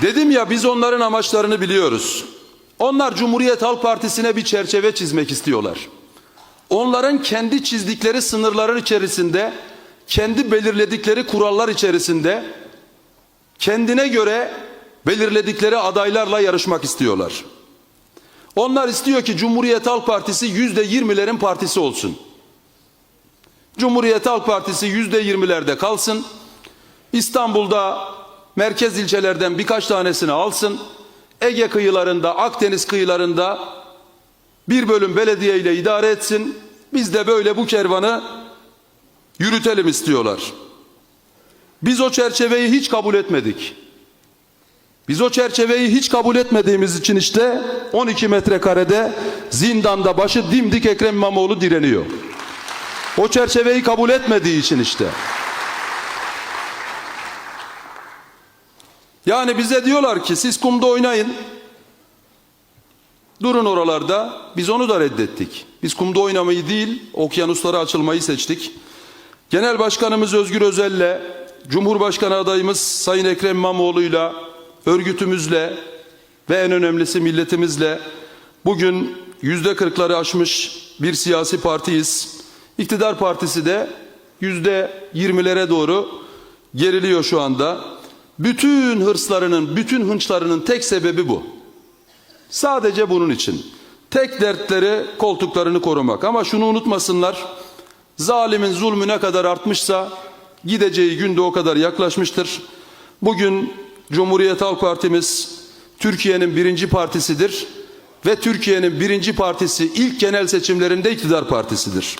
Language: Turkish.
Dedim ya biz onların amaçlarını biliyoruz. Onlar Cumhuriyet Halk Partisi'ne bir çerçeve çizmek istiyorlar. Onların kendi çizdikleri sınırların içerisinde, kendi belirledikleri kurallar içerisinde kendine göre belirledikleri adaylarla yarışmak istiyorlar. Onlar istiyor ki Cumhuriyet Halk Partisi yüzde yirmilerin partisi olsun. Cumhuriyet Halk Partisi yüzde yirmilerde kalsın. İstanbul'da merkez ilçelerden birkaç tanesini alsın. Ege kıyılarında, Akdeniz kıyılarında bir bölüm belediye ile idare etsin. Biz de böyle bu kervanı yürütelim istiyorlar. Biz o çerçeveyi hiç kabul etmedik. Biz o çerçeveyi hiç kabul etmediğimiz için işte 12 metrekarede zindanda başı dimdik Ekrem İmamoğlu direniyor. O çerçeveyi kabul etmediği için işte. Yani bize diyorlar ki siz kumda oynayın. Durun oralarda. Biz onu da reddettik. Biz kumda oynamayı değil, okyanuslara açılmayı seçtik. Genel Başkanımız Özgür Özel'le, Cumhurbaşkanı adayımız Sayın Ekrem İmamoğlu'yla, örgütümüzle ve en önemlisi milletimizle bugün yüzde kırkları aşmış bir siyasi partiyiz. İktidar partisi de yüzde yirmilere doğru geriliyor şu anda. Bütün hırslarının, bütün hınçlarının tek sebebi bu. Sadece bunun için. Tek dertleri koltuklarını korumak. Ama şunu unutmasınlar. Zalimin zulmü ne kadar artmışsa gideceği günde o kadar yaklaşmıştır. Bugün Cumhuriyet Halk Partimiz Türkiye'nin birinci partisidir ve Türkiye'nin birinci partisi ilk genel seçimlerinde iktidar partisidir.